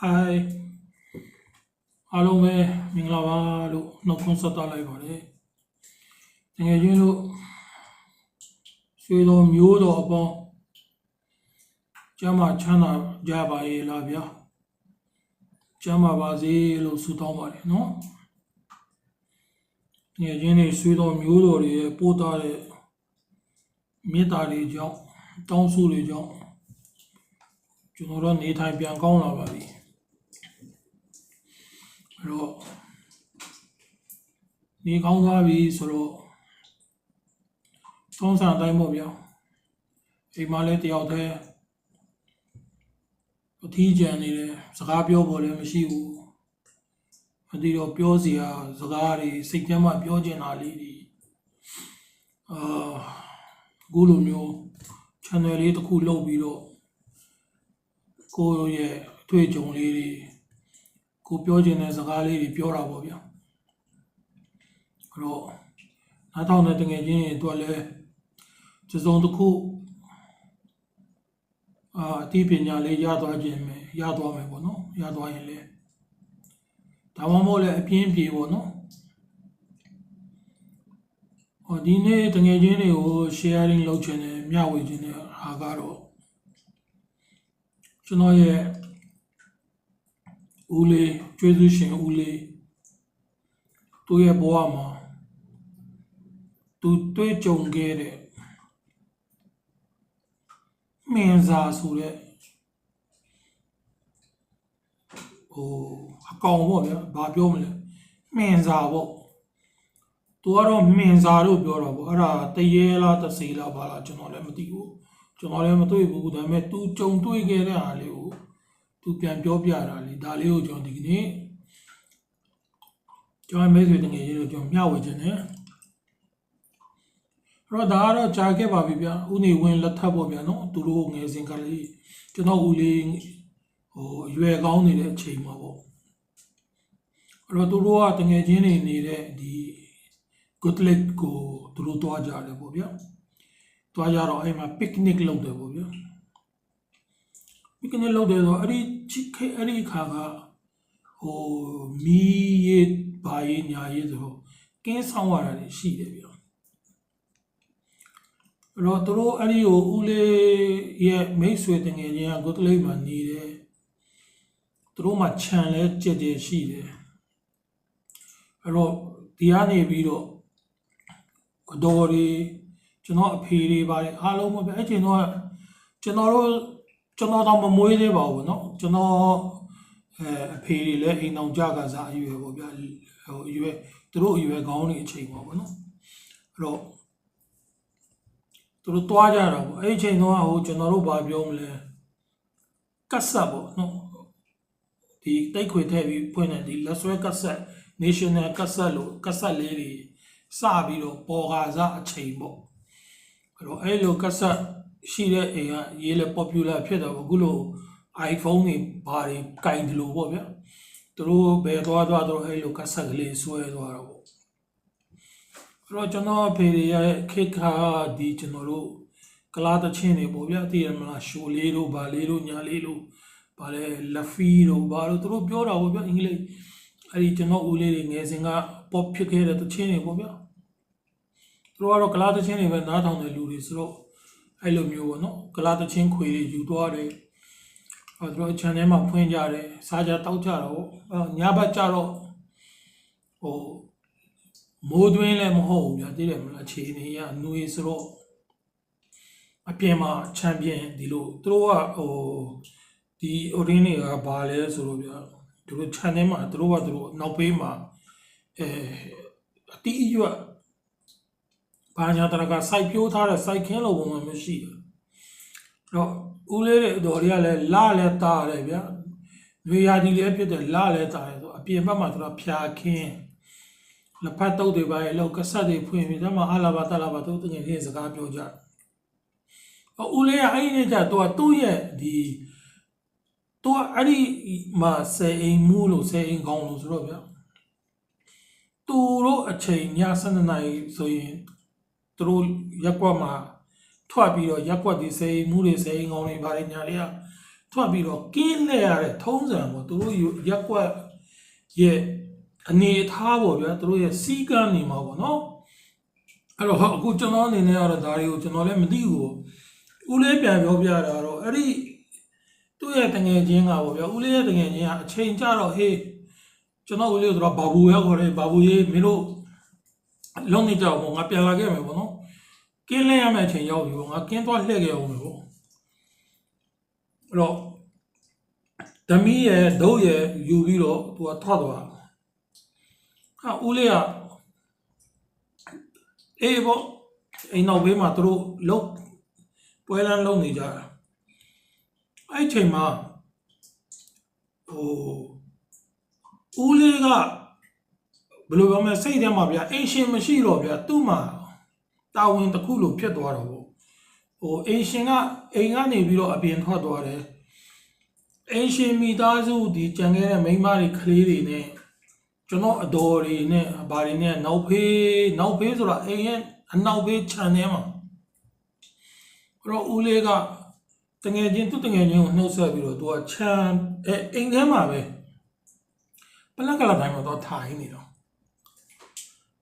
ဟိုင်အားလုံးပဲမင်္ဂလာပါလို့နှုတ်ခွန်းဆက်သလိုက်ပါတယ်တကယ်ချင်းလို့ရွှေတော်မျိုးတော်အပေါင်းကျမ်းမာချမ်းသာကြပါရဲ့လားဗျာကျမ်းမာပါစေလို့ဆုတောင်းပါတယ်နော်တကယ်ချင်းတွေရွှေတော်မျိုးတော်တွေရဲ့ပို့တာတဲ့မေတ္တာတွေကြောင့်တောင်းဆိုတွေကြောင့်ကျွန်တော်တို့နေထိုင်ပြန်ကောင်းလာပါပြီအဲ့တော့ နေကောင်းသွားပြီဆိုတော့သုံးဆန်တိုင်းပေါ့ဗျာအိမ်မှာလည်းတယောက်တည်းအထီးကျန်နေတယ်စကားပြောဖို့လည်းမရှိဘူးမသိတော့ပြောစရာစကားတွေစိတ်ထဲမှာပြောချင်တာလေးတွေအာအခုလိုမျိုး channel လေးတစ်ခုလုပ်ပြီးတော့ကိုယ့်ရဲ့အတွေ့အကြုံလေးတွေကိုပြောချင်တဲ့စကားလေးတွေပြောတာပေါ့ဗျာအဲ့ တော့နားထောင်တဲ့တငယ်ချင်းတွေအတွက်လည်းတစ်စုံတစ်ခုအာအသိပညာလေးရသွားခြင်းပဲရသွားမယ်ပေါ့နော်ရသွားရင်လည်းဒါမှမဟုတ်လည်းအပြင်းပြေပေါ့နော်ဟောဒီနေ့တငယ်ချင်းတွေကို sharing လုပ်ချင်တယ်မျှဝေချင်တဲ့ဟာကတော့ကျွန်တော်ရဲ့ဦးလေးကျွေးသူရှင်ဦးလေးသူ့ရဲ့ဘဝမှာ သူတွေ့ကြုံခဲ့တဲ့မင်းစားဆိုတဲ့ဟိုအကောင်ပေါ့ဗျာဘာပြောမလဲမင်းစားပေါ့သူကတော့မင်စာလို့ပြောတာပေါ့အဲ့ဒါတရေလားတစီလားဘာလားကျွန်တော်လည်းမသိဘူးကျွန်တော်လည်းမတွေ့ဘူးဒါပေမဲ့ तू ကြုံတွေ့ခဲ့တဲ့ဟာလေးကို तू ပြန်ပြောပြတာလေဒါလေးကိုကျွန်တော်ဒီကနေ့ကျွန်တော်မဲဆွေတငယ်ချင်းတို့ကျွန်တော်မျှဝေခြင်းနဲ့ အဲ့တော့ဒါကတော့ကြာခဲ့ပါပြီဗျဥနေဝင်လက်ထပ်ပေါ့ဗျာနော်သူတို့ငယ်စဉ်ကလေးကျွန်တော်ဦးလေးဟိုအရွယ်ကောင်းနေတဲ့အချိန်မှာပေါ့အဲ့တော့သူတို့ကတငယ်ချင်းတွေနေတဲ့ဒီ good leg ကိုသူတို့တွားကြတယ်ပေါ့ဗျာတွားကြတော့အဲ့မှာ picnic လုပ်တယ်ပေါ့ဗျာ picnic လုပ်တယ်ဆိုတော့အဲ့ဒီချစ်ခဲအဲ့ဒီခါကဟိုမီးရဘာရညာရဆိုတော့ကင်းဆောင်ရတာတွေရှိတယ်ဗျာအဲ့ တော့သူတို့အဲ့ဒီကိုဦးလေးရဲ့မိတ်ဆွေတငယ်ချင်းက good leg မှာနေတယ်သူတို့မှခြံလဲကြက်ကြက်ရှိတယ်အဲ့တော့ဒီကနေပြီးတော့ အတော်တွေကျွန်တော်အဖေတွေပါတယ်အားလုံးပဲအဲ့ချိန်တော့ကျွန်တော်တို့ကျွန်တော်တော့မမွေးသေးပါဘူးเนาะကျွန်တော်အဲအဖေတွေလည်းအိမ်အောင်ကြကစားအရွယ်ပေါ့ဗျာဟိုအရွယ်သူတို့အရွယ်ကောင်းနေအချိန်ပေါ့ဗောနော်အဲ့တော့ သူတို့တွားကြတာပေါ့အဲ့ဒီချိန်တော့ဟိုကျွန်တော်တို့ဘာပြောမလဲကတ်ဆက်ပေါ့နော်ဒီတိတ်ခွေထည့်ပြီးဖွင့်တဲ့ဒီလက်ဆွဲကတ်ဆက် national ကတ်ဆက်လို့ကတ်ဆက်လေးတွေစပြီးတော့ပေါ်ကားစားအချိန်ပေါ့အဲ့တော့အဲ့လိုကက်ဆက်ရှိတဲ့အိမ်ကရေးလဲ popular ဖြစ်တော့အခုလို iPhone တွေဘာတွေကင်တယ်လို့ပေါ့ဗျာသူတို့ဘယ်သွားသွားတော့အဲ့လိုကက်ဆက်ကလေးဆွဲသွားတော့ပေါ့ အဲ့တော့ကျွန်တော်ဖေတွေရဲ့ခေတ်ခါဒီကျွန်တော်တို့ကလားတချင်းတွေပေါ့ဗျာသိရမလားရှိုလေးတို့ဘာလေးတို့ညာလေးတို့ဘာလဲလက်ဖီတို့ဘာလို့သူတို့ပြောတာပေါ့ဗျာအင်္ဂလိပ်အဲ့ဒီကျွန်တော်ဦးလေးတွေငယ်စဉ်က pop ဖြစ်ခဲ့တဲ့တချင်းတွေပေါ့ဗျာသူတို့ကတော့ကလားတချင်းတွေပဲနားထောင်တဲ့လူတွေဆိုတော့အဲ့လိုမျိုးပေါ့နော်ကလားတချင်းခွေတွေယူသွားတယ်အဲ့တော့ channel မှာဖွင့်ကြတယ်စားကြတောက်ကြတော့အဲ့ညဘက်ကြတော့ဟို မိုးသွင်းလည်းမဟုတ်ဘူးဗျာသိတယ်မလားအခြေအနေကနွေဆိုတော့အပြင်မှာချန်ပီယံဒီလိုသူတို့ကဟိုဒီ origin တွေကဘာလဲဆိုတော့ဗျာသူတို့ channel မှာသူတို့ကသူတို့နောက်ပေးမှာအဲအတီးအရွက်ဘာညာတရကစိုက်ပြိုးထားတဲ့စိုက်ခင်းလိုပုံမှန်မျိုးရှိတယ်အဲ့တော့ဦးလေးတွေတော်တွေကလည်းလာလဲတားတယ်ဗျာရွေရာဒီလည်းဖြစ်တယ်လာလဲတားတယ်ဆိုအပြင်ဘက်မှာသူကဖြာခင်း လက်ဖက်တုပ်တွေပါရဲ့လောက်ကဆက်တွေဖွင့်ပြီးတော့မှအလာဘာတလာဘာသူတငယ်ချင်းစကားပြောကြတယ်ဦးလေးကအဲ့ဒီနေ့ကျတော့သူ့ရဲ့ဒီသူကအဲ့ဒီမှာဆယ်အိမ်မူးလို့ဆယ်အိမ်ကောင်းလို့ဆိုတော့ဗျာသူတို့အချိန်ည7:00နာရီဆိုရင်သူတို့ရက်ကွက်မှာထွက်ပြီးတော့ရက်ကွက်ဒီဆယ်အိမ်မူးတွေဆယ်အိမ်ကောင်းတွေဘာတွေညာတွေကထွက်ပြီးတော့ကင်းလဲရတဲ့ထုံးစံပေါ့သူတို့ရက်ကွက်ရဲ့ အနေအထားပေါ့ဗျာသူတို့ရဲ့စီကံနေမှာပေါ့နော်အဲ့တော့ဟာအခုကျွန်တော်အနေနဲ့ကတော့ဒါတွေကိုကျွန်တော်လည်းမသိဘူးဦးလေးပြန်ပြောပြတာတော့အဲ့ဒီသူ့ရဲ့တငယ်ချင်းကပေါ့ဗျာဦးလေးရဲ့တငယ်ချင်းကအချိန်ကြတော့ဟေးကျွန်တော်ဦးလေးကတော့ဘာဘူးရောက်ခေါ်တယ်ဘာဘူးရေးမင်းတို့လုံးနေကြအောင်ငါပြန်လာခဲ့မယ်ပေါ့နော်ကင်းလဲရမယ့်အချိန်ရောက်ပြီပေါ့ငါကင်းသွားလှည့်ခဲ့အောင်မယ်ပေါ့အဲ့တော့ဓမီရဲ့ဒုတ်ရဲ့ယူပြီးတော့သူကထွက်သွား ဟာဦးလေးကအေးပေါ့အိမ်နောက်ဘေးမှာသူတို့လုံပွဲလန်းလုံနေကြတာအဲ့ဒီချိန်မှာဟိုဦးလေးကဘယ်လိုပြောမလဲစိတ်ထဲမှာဗျာအိမ်ရှင်မရှိတော့ဗျာသူ့မှာတာဝန်တစ်ခုလိုဖြစ်သွားတော့ပေါ့ဟိုအိမ်ရှင်ကအိမ်ကနေပြီးတော့အပြင်ထွက်သွားတယ်အင်ရှင်မိသားစုဒီကြံခဲ့တဲ့မိန်းမတွေကလေးတွေနဲ့ ကျွန်တော်အတော်တွေနဲ့ဘာတွေနဲ့နောက်ဖေးနောက်ဖေးဆိုတာအိမ်ရဲ့အနောက်ဖေးခြံထဲမှာအဲ့တော့ဦးလေးကတငယ်ချင်းသူ့တငယ်ချင်းကိုနှုတ်ဆက်ပြီးတော့သူကခြံအဲအိမ်ထဲမှာပဲပလက်ကလာတိုင်းမှာတော့ထိုင်နေတော့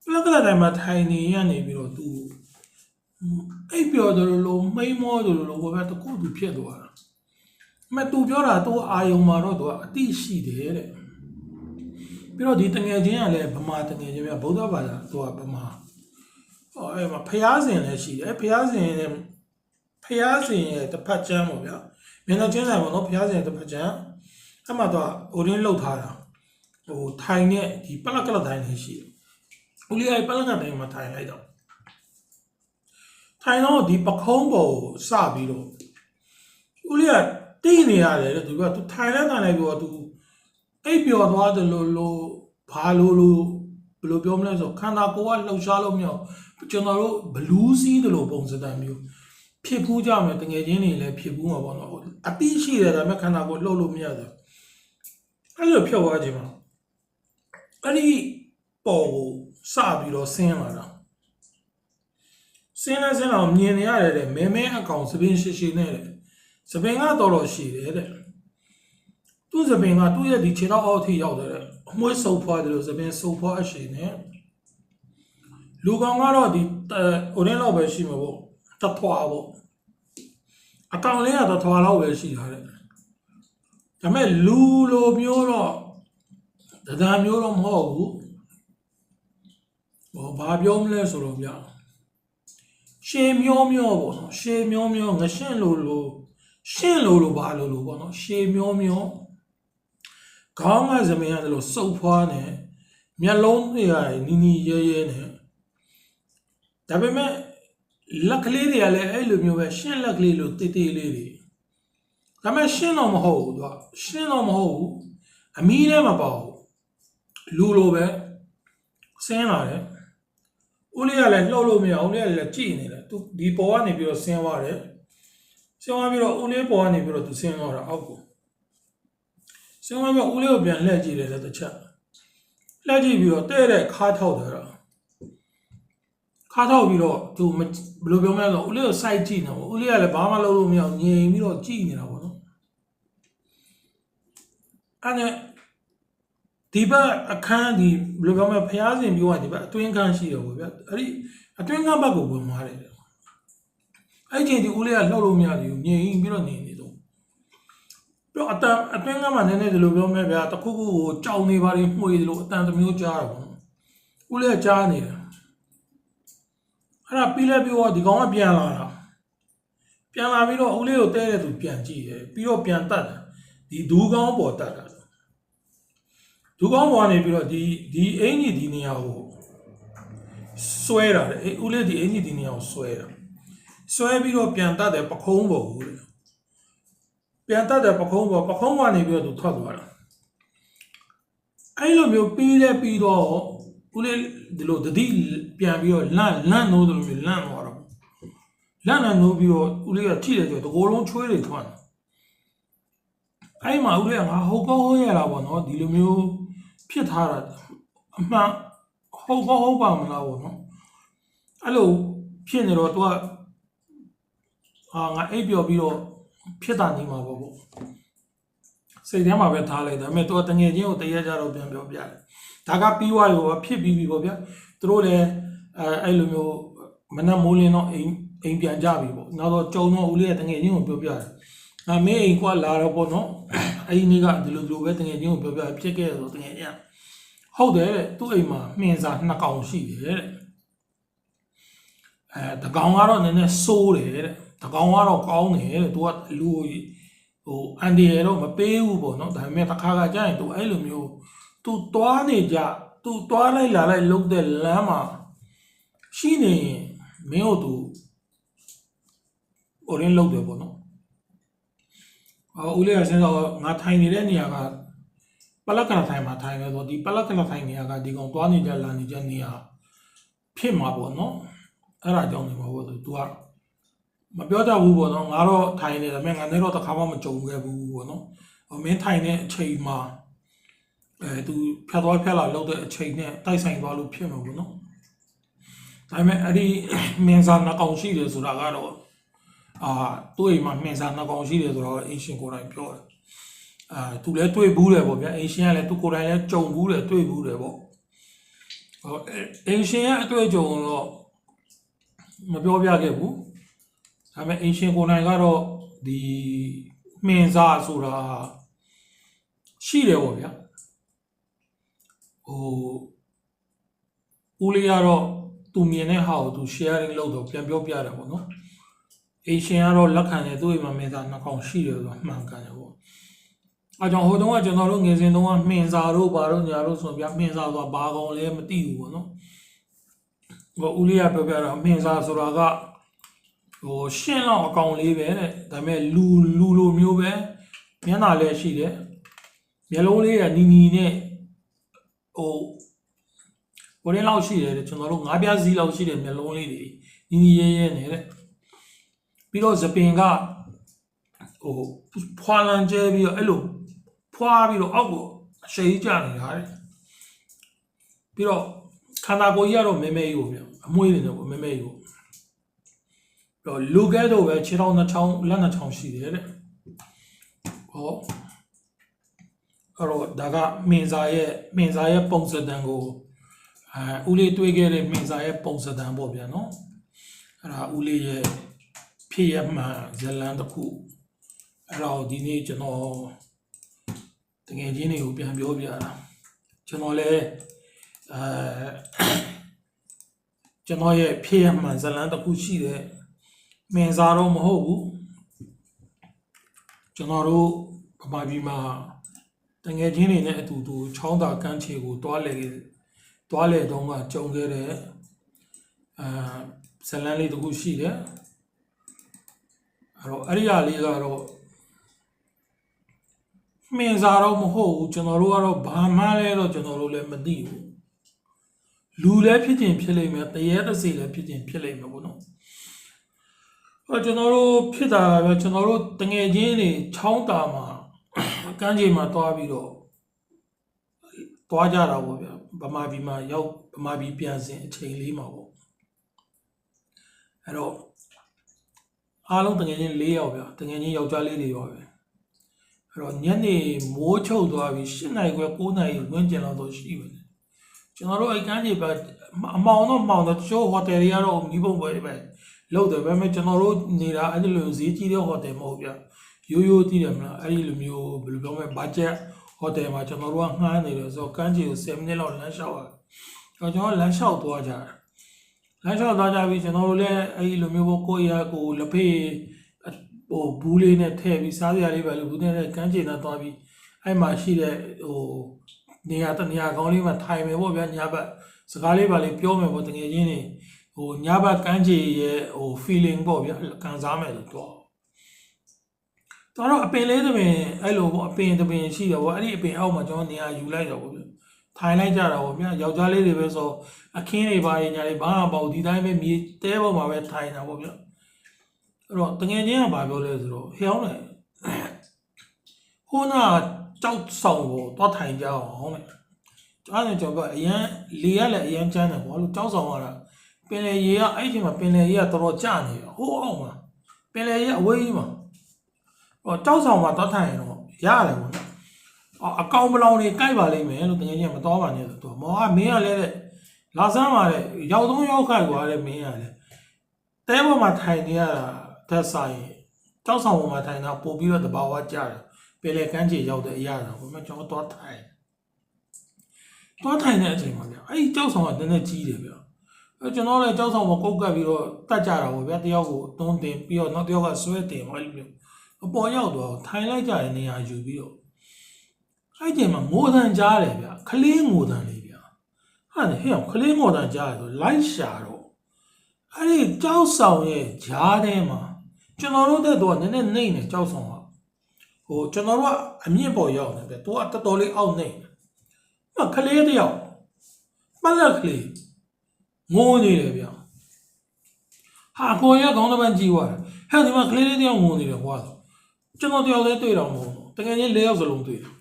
ပလက်ကလာတိုင်းမှာထိုင်နေရနေပြီးတော့သူအိပ်ပျော်တယ်လို့မိန်မောတယ်လို့ဘာပဲတခုသူဖြစ်သွားတာအမတူပြောတာတော့အာယုံမှာတော့သူကအတိရှိတယ်တဲ့ ပြီးတော့ဒီတငယ်ချင်းကလည်းဗမာတငယ်ချင်းပဲဗုဒ္ဓဘာသာသူကဗမာဟောအဲ့မှာဖျားစင်လည်းရှိတယ်ဖျားစင်နဲ့ဖျားစင်ရဲ့တစ်ဖက်ချမ်းပေါ့ဗျာမျက်နှာချင်းဆိုင်ပေါ့နော်ဖျားစင်ရဲ့တစ်ဖက်ချမ်းအဲ့မှာတော့အိုရင်းလောက်ထားတာဟိုထိုင်နဲ့ဒီပလက်ကလတိုင်းလည်းရှိတယ်ဦးလေးအဲ့ပလက်ကတိုင်းမှာထိုင်လိုက်တော့ထိုင်တော့ဒီပခုံးပေါ်ကိုစပြီးတော့ဦးလေးကတိနေရတယ်တဲ့သူကသူထိုင်လိုက်ထိုင်လိုက်ပြီးတော့သူ အိပ်ပျော်သွားတယ်လို့လို့ဘာလို့လို့ဘယ်လိုပြောမလဲဆိုခန္ဓာကိုယ်ကလှုပ်ရှားလို့မရဘူးကျွန်တော်တို့ဘလူးစီးတယ်လို့ပုံစံတိုင်းမျိုးဖြစ်ဖူးကြမယ်တငယ်ချင်းတွေလည်းဖြစ်ဖူးမှာပေါ့နော်အတိရှိတယ်ဒါပေမဲ့ခန္ဓာကိုယ်လှုပ်လို့မရဘူးအဲ့လိုဖြုတ်သွားခြင်းမှာအဲ့ဒီပေါ်ကိုစပြီးတော့ဆင်းလာတာဆင်းလဲဆင်းတော့မြင်နေရတယ်တဲ့မဲမဲအကောင်သပင်းရှိရှိနဲ့တဲ့စပင်ကတော့တော့ရှိတယ်တဲ့ သူ့စပင်ကသူ့ရဲ့ဒီခြေတော့အောက်ထိရောက်တယ်တဲ့အမွှေးဆုပ်ဖွားတယ်လို့စပင်ဆုပ်ဖွားအရှိနဲ့လူကောင်ကတော့ဒီဟိုရင်းလောက်ပဲရှိမှာပေါ့တထွားပေါ့အကောင်လေးကတထွားလောက်ပဲရှိတာတဲ့ဒါပေမဲ့လူလိုမျိုးတော့တဒါမျိုးတော့မဟုတ်ဘူးဟောဘာပြောမလဲဆိုတော့ဗျာရှေမျောမျောပေါ့နော်ရှေမျောမျောငရှင်းလိုလိုရှင်းလို့လို့ပါလို့လို့ပေါ့နော်ရှေမျောမျော ခေါင်းကဇမင်ရတယ်လို့စုပ်ဖွားနေမျက်လုံးတွေကနီနီရဲရဲနေဒါပေမဲ့လက်ကလေးတွေကလည်းအဲ့လိုမျိုးပဲရှင်းလက်ကလေးလို့တိတိလေးတွေဒါပေမဲ့ရှင်းတော့မဟုတ်ဘူးသူကရှင်းတော့မဟုတ်ဘူးအမီးလည်းမပေါ့လူလိုပဲဆင်းလာတယ်ဦးလေးကလည်းလှုပ်လို့မရအောင်ဦးလေးကလည်းကြည်နေတယ်သူဒီပေါ်ကနေပြီးတော့ဆင်းသွားတယ်ဆင်းသွားပြီးတော့ဦးလေးပေါ်ကနေပြီးတော့သူဆင်းသွားတာအောက်ကို ဆင်းသွားပြီးတော့ဦးလေးကိုပြန်လှည့်ကြည့်တယ်တစ်ချက်လှည့်ကြည့်ပြီးတော့တဲ့တဲ့ခါထောက်တယ်တော့ခါထောက်ပြီးတော့သူဘယ်လိုပြောမလဲဆိုဦးလေးကိုစိုက်ကြည့်နေပေါ့ဦးလေးကလည်းဘာမှလုပ်လို့မရအောင်ငြိမ်ပြီးတော့ကြည့်နေတာပေါ့နော်အဲ့နဲ့ဒီဘက်အခန်းဒီဘယ်လိုပြောမလဲဖျားစင်ပြောရဒီဘက်အတွင်းခန်းရှိတော့ဗောဗျာအဲ့ဒီအတွင်းခန်းဘက်ကိုဝင်သွားတယ်အဲ့ချိန်ဒီဦးလေးကလှုပ်လို့မရသေးဘူးငြိမ်ပြီးတော့နေနေတော့ ပြီးတော့အတန်အတွင်းကမှနည်းနည်းဒီလိုပြောမဲ့ဗျာတခုခုကိုကြောင်နေပါလေမှုေးဒီလိုအတန်တစ်မျိုးကြားတာပေါ့ဦးလေးကကြားနေတယ်အဲ့ဒါပြီးလဲပြီးတော့ဒီကောင်ကပြန်လာတာပြန်လာပြီးတော့ဦးလေးကိုတဲတဲ့သူပြန်ကြည့်တယ်ပြီးတော့ပြန်တတ်တယ်ဒီဒူးကောင်းပေါ်တတ်တာဒူးကောင်းပေါ်ကနေပြီးတော့ဒီဒီအင်ကြီးဒီနေရာကိုဆွဲတာလေအေးဦးလေးဒီအင်ကြီးဒီနေရာကိုဆွဲတာဆွဲပြီးတော့ပြန်တတ်တယ်ပခုံးပေါ်ကိုလေ ပြန်တတ်တယ်ပခုံးပေါ်ပခုံးကနေပြီးတော့သူထွက်သွားတာအဲ့လိုမျိုးပြီးလဲပြီးတော့ဦးလေးဒီလိုတတိပြန်ပြီးတော့လန့်လန့်နိုးတယ်လို့မျိုးလန့်သွားတော့လန့်လန့်နိုးပြီးတော့ဦးလေးကထိတယ်ဆိုတော့တကိုယ်လုံးချွေးတွေထွက်တယ်အဲ့မှာဦးလေးကငါဟုတ်ကောဟုတ်ရတာပေါ့နော်ဒီလိုမျိုးဖြစ်ထားတာအမှန်ဟုတ်ကောဟုတ်ပါမလားပေါ့နော်အဲ့လိုဖြစ်နေတော့ तू ကအာငါအိပ်ပျော်ပြီးတော့ ဖြစ်တာနေမှာပေါ့ပေါ့စိတ်ထဲမှာပဲထားလိုက်ဒါပေမဲ့သူကတငယ်ချင်းကိုတရက်ကြတော့ပြန်ပြောပြတယ်ဒါကပြီးသွားရောဖြစ်ပြီးပြီပေါ့ဗျာသူတို့လည်းအဲအဲ့လိုမျိုးမနက်မိုးလင်းတော့အိမ်အိမ်ပြန်ကြပြီပေါ့နောက်တော့ကြုံတော့ဦးလေးကတငယ်ချင်းကိုပြောပြတယ်အာမင်းအိမ်ကွာလာတော့ပေါ့နော်အဲ့ဒီနေ့ကဒီလိုလိုပဲတငယ်ချင်းကိုပြောပြဖြစ်ခဲ့တယ်ဆိုတငယ်ချင်းကဟုတ်တယ်တဲ့သူ့အိမ်မှာမှင်စာနှစ်ကောင်ရှိတယ်တဲ့အဲတကောင်ကတော့နည်းနည်းစိုးတယ်တဲ့ တကောင်ကတော့ကောင်းတယ်တဲ့သူကလူကိုဟိုအန်ဒီရတော့မပေးဘူးပေါ့နော်ဒါပေမဲ့တစ်ခါကကြာရင်သူအဲ့လိုမျိုးသူတွားနေကြသူတွားလိုက်လာလိုက်လုတ်တဲ့လမ်းမှာရှိနေရင်မင်းတို့သူဟိုရင်းလုတ်တယ်ပေါ့နော်အော်ဦးလေးကစဉ်းစားတော့ငါထိုင်နေတဲ့နေရာကပလက်ကနာထိုင်မှာထိုင်ပဲဆိုဒီပလက်ကနာထိုင်နေရာကဒီကောင်တွားနေကြလာနေကြနေရာဖြစ်မှာပေါ့နော်အဲ့ဒါကြောင့်နေမှာပေါ့သူ तू က မပြောတတ်ဘူးပေါ့နော်ငါတော့ထိုင်နေတယ်မင်းငါနဲ့တော့တစ်ခါမှမကြုံခဲ့ဘူးပေါ့နော်ဟိုမင်းထိုင်တဲ့အချိန်မှာအဲသူဖြတ်သွားဖြတ်လာလောက်တဲ့အချိန်နဲ့တိုက်ဆိုင်သွားလို့ဖြစ်မှာပေါ့နော်ဒါပေမဲ့အဲ့ဒီမင်းစားနှကောင်ရှိတယ်ဆိုတာကတော့အာသူ့အိမ်မှာမင်းစားနှကောင်ရှိတယ်ဆိုတော့အင်ရှင်ကိုယ်တိုင်ပြောတယ်အာသူလည်းတွေ့ဘူးတယ်ပေါ့ဗျာအင်ရှင်ကလည်းသူကိုယ်တိုင်လည်းကြုံဘူးတယ်တွေ့ဘူးတယ်ပေါ့ဟိုအင်ရှင်ရဲ့အတွေ့အကြုံတော့မပြောပြခဲ့ဘူး ဒါပေမဲ့အင်ရှင်ကိုယ်နိုင်ကတော့ဒီမှင်စားဆိုတာရှိတယ်ပေါ့ဗျာဟိုဦးလေးကတော့သူမြင်တဲ့ဟာကိုသူ sharing လုပ်တော့ပြန်ပြောပြတယ်ပေါ့နော်အင်ရှင်ကတော့လက်ခံတယ်သူ့အိမ်မှာမှင်စားနှစ်ကောင်ရှိတယ်ဆိုတော့မှန်ကန်တယ်ပေါ့အဲကြောင့်ဟိုတုန်းကကျွန်တော်တို့ငယ်စဉ်တုန်းကမှင်စားတို့ဘာတို့ညာတို့ဆိုရင်ဗျာမှင်စားဆိုတာဘာကောင်လဲမသိဘူးပေါ့နော်ဟိုဦးလေးကပြောပြတာမှင်စားဆိုတာက ဟိုရှင်းတော့အကောင်လေးပဲတဲ့ဒါပေမဲ့လူလူလိုမျိုးပဲမျက်နှာလည်းရှိတယ်မျက်လုံးလေးကနီနီနဲ့ဟိုဘိုးရင်းလောက်ရှိတယ်တဲ့ကျွန်တော်တို့ငါးပြားစီးလောက်ရှိတယ်မျက်လုံးလေးတွေနီနီရဲရဲနေတဲ့ပြီးတော့သပင်ကဟိုဖွာလန်ကျဲပြီးတော့အဲ့လိုဖွာပြီးတော့အောက်ကိုအရှိန်ကျနေတာတဲ့ပြီးတော့ခန္ဓာကိုယ်ကြီးကတော့မဲမဲကြီးပေါ့ဗျအမွှေးတွေနဲ့ပေါ့မဲမဲကြီးပေါ့ တော့လူကဲတော့ပဲခြေထောက်နှစ်ချောင်းလက်နှစ်ချောင်းရှိတယ်တဲ့ဟောအဲ့တော့ဒါကမင်းစာရဲ့မင်းစာရဲ့ပုံစံတန်ကိုအဲဦးလေးတွေးခဲ့တဲ့မင်းစာရဲ့ပုံစံတန်ပေါ့ဗျာနော်အဲ့ဒါဦးလေးရဲ့ဖြစ်ရမှန်ဇလန်တစ်ခုအဲ့တော့ဒီနေ့ကျွန်တော်တကယ်ချင်းတွေကိုပြန်ပြောပြတာကျွန်တော်လည်းအဲကျွန်တော်ရဲ့ဖြစ်ရမှန်ဇလန်တစ်ခုရှိတဲ့ မင်းစားတော့မဟုတ်ဘူးကျွန်တော်တို့ဗမာပြည်မှာတငယ်ချင်းတွေနဲ့အတူတူချောင်းသာကမ်းခြေကိုတွားလေတွားလေတုန်းကကြုံခဲ့တဲ့အာဇလန်းလေးတစ်ခုရှိတယ်အဲ့တော့အဲ့ဒီအရာလေးကတော့မင်းစားတော့မဟုတ်ဘူးကျွန်တော်တို့ကတော့ဘာမှလဲတော့ကျွန်တော်တို့လည်းမသိဘူးလူလည်းဖြစ်ခြင်းဖြစ်လိမ့်မယ်တရေတစေလည်းဖြစ်ခြင်းဖြစ်လိမ့်မယ်ပေါ့နော် ဟောကျွန်တော်တို့ဖြစ်တာပဲကျွန်တော်တို့တငယ်ချင်းတွေချောင်းတာမှာကမ်းခြေမှာတွားပြီးတော့တွားကြတာပေါ့ဗျာဗမာပြည်မှာရောက်ဗမာပြည်ပြန်စဉ်အချိန်လေးမှာပေါ့အဲ့တော့အားလုံးတငယ်ချင်း၄ယောက်ဗျာတငယ်ချင်းယောက်ျားလေးတွေရောပဲအဲ့တော့ညနေမိုးချုပ်သွားပြီး၈နာရီခွဲ9နာရီဝန်းကျင်လောက်တော့ရှိပဲကျွန်တော်တို့အဲ့ကမ်းခြေပဲအမောင်တော့မောင်တော့တချို့ဟိုတယ်တွေကတော့မိဘပွဲတွေပဲ လောက်တယ်ဒါပေမဲ့ကျွန်တော်တို့နေတာအဲ့ဒီလိုဈေးကြီးတဲ့ဟိုတယ်မဟုတ်ဗျရိုးရိုးသိတယ်မလားအဲ့ဒီလိုမျိုးဘယ်လိုပြောမလဲဘတ်ဂျက်ဟိုတယ်မှာကျွန်တော်တို့ကငှားနေတယ်ဆိုတော့ကမ်းခြေကို10မိနစ်လောက်လမ်းလျှောက်ရတယ်ကျွန်တော်လမ်းလျှောက်သွားကြတယ်လမ်းလျှောက်သွားကြပြီးကျွန်တော်တို့လည်းအဲ့ဒီလိုမျိုးပေါ့ကိုယ့်ရကိုလက်ဖေးဟိုဘူးလေးနဲ့ထည့်ပြီးစားစရာလေးပဲလို့ဘူးနဲ့ကမ်းခြေနဲ့သွားပြီးအဲ့မှာရှိတဲ့ဟိုနေရာတနေရာကောင်းလေးမှာထိုင်မယ်ပေါ့ဗျာညာဘက်စကားလေးပါလေးပြောမယ်ပေါ့တကယ်ချင်းနေ ဟိုညဘက်ကန်းချီရဲ့ဟို feeling ပေါ့ဗျာခံစားမယ်လို့တော့တော်တော့အပင်လေးတစ်ပင်အဲ့လိုပေါ့အပင်တစ်ပင်ရှိတယ်ပေါ့အဲ့ဒီအပင်အောက်မှာကျွန်တော်နေရာယူလိုက်တော့ပေါ့ဗျာထိုင်လိုက်ကြတာပေါ့ဗျာယောက်ျားလေးတွေပဲဆိုအခင်းတွေပါရင်ညာတွေဘာမှပေါ့ဒီတိုင်းပဲမြေတဲပေါ်မှာပဲထိုင်တာပေါ့ဗျာအဲ့တော့တငယ်ချင်းကဘာပြောလဲဆိုတော့ဟျောင်းတယ်ဟိုနာကြောက်ဆောင်ကိုတော့ထိုင်ကြအောင်တဲ့အဲ့ဒါကြောင့်ပေါ့အရန်လေရလည်းအရန်ချမ်းတယ်ပေါ့လို့ကြောက်ဆောင်ရတာ ပင်လယ်ရေကအဲ့ဒီအချိန်မှာပင်လယ်ရေကတော်တော်ကျနေတယ်ဟိုးအောင်မှာပင်လယ်ရေအဝေးကြီးမှာဟောတောက်ဆောင်မှာတောက်ထိုင်ရင်တော့ရတယ်ပေါ့နော်အော်အကောင်မလောင်နေကြိုက်ပါလိမ့်မယ်လို့တကယ်ကြီးမတော်ပါနဲ့ဆိုတော့မောဟာမင်းကလည်းတဲ့လာစမ်းပါတဲ့ရောက်သုံးရောက်ခိုက်သွားတဲ့မင်းကလည်းတဲပေါ်မှာထိုင်နေရတာသက်ဆိုင်ကြောက်ဆောင်ပေါ်မှာထိုင်တာပို့ပြီးတော့တဘာဝကြတာပင်လေကန်းချေရောက်တဲ့အရာတော့ဘယ်မှာကျွန်တော်တော့ထိုင်တော့ထိုင်တဲ့အချိန်မှာဗျအဲ့ဒီကြောက်ဆောင်ကနည်းနည်းကြီးတယ်ဗျ အဲကျွန်တော်လည်းကြောက်ဆောင်ပေါ်ကုတ်ကပ်ပြီးတော့တတ်ကြတာပေါ့ဗျတယောက်ကိုတွန်းတင်ပြီးတော့နောက်တစ်ယောက်ကဆွဲတင်အဲ့လိုမျိုးအပေါ်ရောက်တော့ထိုင်လိုက်ကြတဲ့နေရာယူပြီးတော့အဲ့ဒီမှာငိုတန်ကြားတယ်ဗျခလေးငိုတန်လေးဗျဟာလေဟဲ့ခလေးငိုတန်ကြားတယ်ဆိုလိုက်ရှာတော့အဲ့ဒီကြောက်ဆောင်ရဲ့ကြားထဲမှာကျွန်တော်တို့တဲ့တော့နည်းနည်းနှိမ့်နေကြောက်ဆောင်ကဟိုကျွန်တော်တို့ကအမြင့်ပေါ်ရောက်နေတယ်သူကတော်တော်လေးအောက်နှိမ့်မခလေးတယောက်ပတ်လက်ကလေး ငိုနေတယ်ဗျဟာကိုရကောင်းတဲ့ပန်းကြည့်သွားတယ်ဟဲ့ဒီမှာကလေးလေးတယောက်ငိုနေတယ်ကွာကျွန်တော်တယောက်လေးတွေ့တော့မဟုတ်ဘူးတကယ်ကြီး၄ယောက်စလုံးတွေ့တယ်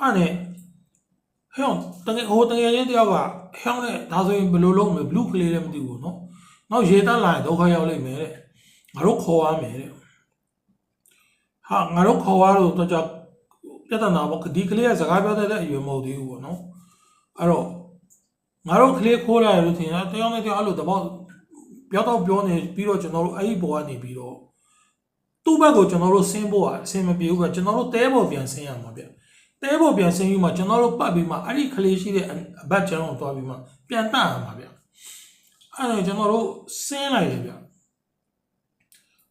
အဲ့နဲ့ဟဲ့တကယ်ဟိုတကယ်ချင်းတယောက်ကဟဲ့နဲ့ဒါဆိုရင်ဘယ်လိုလုပ်မလဲဘလူးကလေးလည်းမသိဘူးနော်နောက်ရေတက်လာရင်ဒုက္ခရောက်လိမ့်မယ်တဲ့ငါတို့ခေါ်ရမယ်တဲ့ဟာငါတို့ခေါ်ရတော့တော့ကြပြဿနာပေါ့ဒီကလေးကစကားပြောတတ်တဲ့အရွယ်မဟုတ်သေးဘူးပေါ့နော်အဲ့တော့ ငါတို့ကလေးခိုးလာရလို့ထင်တာတယောက်နဲ့တယောက်အဲ့လိုတဘောပြောတော့ပြောနေပြီးတော့ကျွန်တော်တို့အဲ့ဒီဘောကနေပြီးတော့သူ့ဘက်ကိုကျွန်တော်တို့ဆင်းဖို့အဆင်မပြေဘူးကကျွန်တော်တို့တဲဘောပြန်ဆင်းရမှာဗျတဲဖို့ပြန်ဆင်းပြီးမှကျွန်တော်တို့ပတ်ပြီးမှအဲ့ဒီကလေးရှိတဲ့အဘတ်ချန်ကိုတွားပြီးမှပြန်တတ်ရမှာဗျအဲ့ဒါကျွန်တော်တို့ဆင်းလိုက်တယ်ဗျ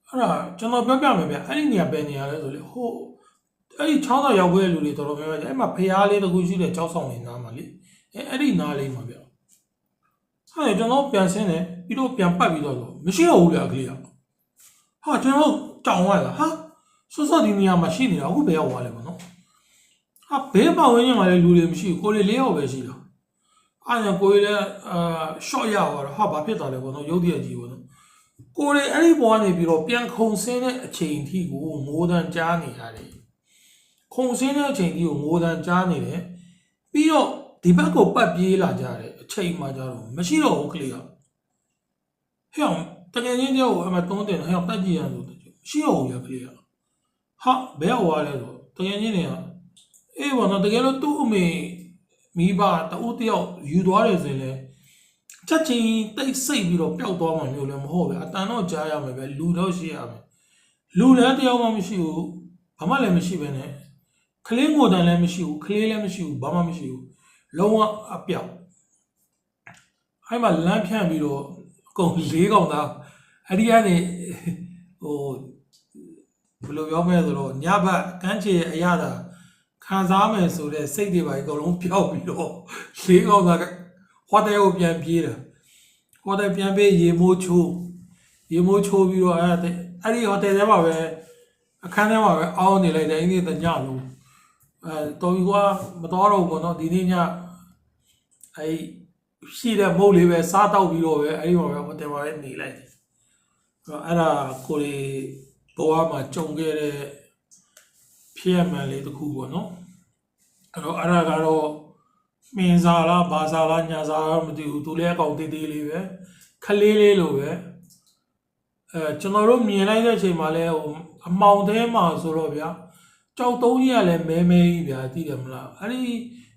အဲ့ဒါကျွန်တော်ပြောပြမယ်ဗျအဲ့ဒီနေရာပဲနေရာလဲဆိုလေဟိုအဲ့ဒီချောင်းတော်ရောက်ခဲ့တဲ့လူတွေတော်တော်များများအဲ့မှာဖျားလေးတစ်ခုရှိတဲ့ကြောက်ဆောင်နေနားမှာလေအဲ့အဲ့ဒီနားလေးမှာဗျ အဲ့ဒါကျွန်တော်ပြန်ဆင်းတယ်ပြီးတော့ပြန်ပတ်ပြီးတော့မရှိတော့ဘူးလေအကလေးကဟာကျွန်တော်ကြောင်ရလာဟာစောစောဒီနေရာမှာရှိနေတာအခုဘယ်ရောက်သွားလဲပေါ့နော်ဟာဘေးပတ်ဝန်းကျင်မှာလည်းလူတွေမရှိဘူးကိုယ်လေးလေးယောက်ပဲရှိတာအားကြောင့်ကိုယ်လေးလည်းအာ short ရသွားတော့ဟာဘာဖြစ်တာလဲပေါ့နော်ရုပ်တရက်ကြီးပေါ့နော်ကိုယ်လေးအဲ့ဒီဘဝနေပြီးတော့ပြန်ခုံဆင်းတဲ့အချိန်ထိကိုငိုးတန်ကြားနေရတယ်ခုံဆင်းတဲ့အချိန်ထိကိုငိုးတန်ကြားနေတယ်ပြီးတော့ ဒီဘက်ကိုပတ်ပြေးလာကြတယ်အချိန်မှကြတော့မရှိတော့ဘူးကလေးကဟဲ့အောင်တကယ်ချင်းတယောက်ကိုအမှတုံးတင်ဟဲ့အောင်တက်ကြည့်ရလို့မရှိတော့ဘူးရကလေးကဟာဘယ်ရောက်သွားလဲဆိုတကယ်ချင်းတွေကအေးဘောနော်တကယ်လို့သူ့အမေမိဘတဦးတယောက်ယူသွားတယ်ဆိုရင်လေချက်ချင်းတိတ်ဆိတ်ပြီးတော့ပျောက်သွားမှမျိုးလည်းမဟုတ်ပဲအတန်တော့ကြားရမယ်ပဲလူတော့ရှိရမယ်လူလည်းတယောက်မှမရှိဘူးဘာမှလည်းမရှိပဲနဲ့ကလေးငိုတန်လည်းမရှိဘူးကလေးလည်းမရှိဘူးဘာမှမရှိဘူး လုံးဝအပြောက်အဲ့မှာလမ်းဖြန့်ပြီးတော့အကုန်လေးကောင်သားအဲ့ဒီကနေဟိုဘယ်လိုပြောမလဲဆိုတော့ညဘက်ကန်းချေအရသာခံစားမယ်ဆိုတဲ့စိတ်တွေပါအကုန်လုံးပျောက်ပြီးတော့လေးကောင်းသားဟိုတယ်ကိုပြန်ပြေးတာဟိုတယ်ပြန်ပြေးရေမိုးချိုးရေမိုးချိုးပြီးတော့အဲ့ဒါအဲ့ဒီဟိုတယ်ထဲမှာပဲအခန်းထဲမှာပဲအောင်းနေလိုက်တယ်အင်းဒီတညလုံးအဲတော်ပြီကွာမတော်တော့ဘူးပေါ့နော်ဒီနေ့ည အဲ့ရှိတဲ့မုတ်လေးပဲစားတောက်ပြီးတော့ပဲအဲ့ဒီမှာပဲဟိုတယ်မှာပဲနေလိုက်တယ်အဲ့ဒါကိုလေဘဝမှာကြုံခဲ့တဲ့ဖြစ်ရမှန်လေးတစ်ခုပေါ့နော်အဲ့တော့အဲ့ဒါကတော့မင်းစားလားဘာစားလားညာစားလားမသိဘူးသူလည်းအကောင်တေးသေးလေးပဲခလေးလေးလိုပဲအဲကျွန်တော်တို့မြင်လိုက်တဲ့အချိန်မှာလဲဟိုအမောင်သေးမှာဆိုတော့ဗျာကြောက်တုံးကြီးကလည်းမဲမဲကြီးဗျာသိတယ်မလားအဲ့ဒီ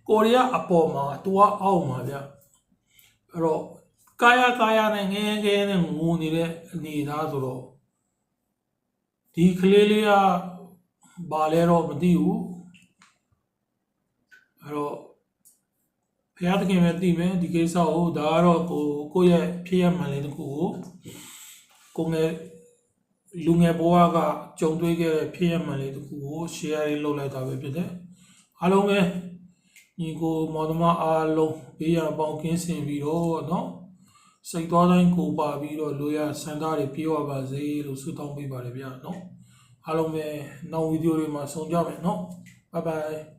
ကိုရီးယားအပေါ်မှာသူကအောက်မှာဗျာအဲ့တော့ကာယကာယနဲ့ငဲငဲနဲ့ငိုနေတဲ့အနေသားဆိုတော့ဒီကလေးလေးကဘာလဲတော့မသိဘူးအဲ့တော့ဘုရားသခင်ပဲသိမယ်ဒီကိစ္စကိုဒါကတော့ကိုကိုယ့်ရဲ့ဖြစ်ရမှန်လေးတစ်ခုကိုကိုငယ်လူငယ်ဘဝကကြုံတွေ့ခဲ့တဲ့ဖြစ်ရမှန်လေးတစ်ခုကို share လေးလုပ်လိုက်တာပဲဖြစ်တယ်အားလုံးပဲ ညီကိုမောင်သမားအားလုံးဘေးရန်ပေါင်းကင်းစင်ပြီးတော့เนาะစိတ်သွားတိုင်းကိုပါပြီးတော့လူရစန္ဒတွေပြေဝပါစေလို့ဆုတောင်းပေးပါတယ်ဗျာเนาะ အားလုံးပဲနောက်ဗီဒီယိုတွေမှာဆုံကြမယ်เนาะ bye bye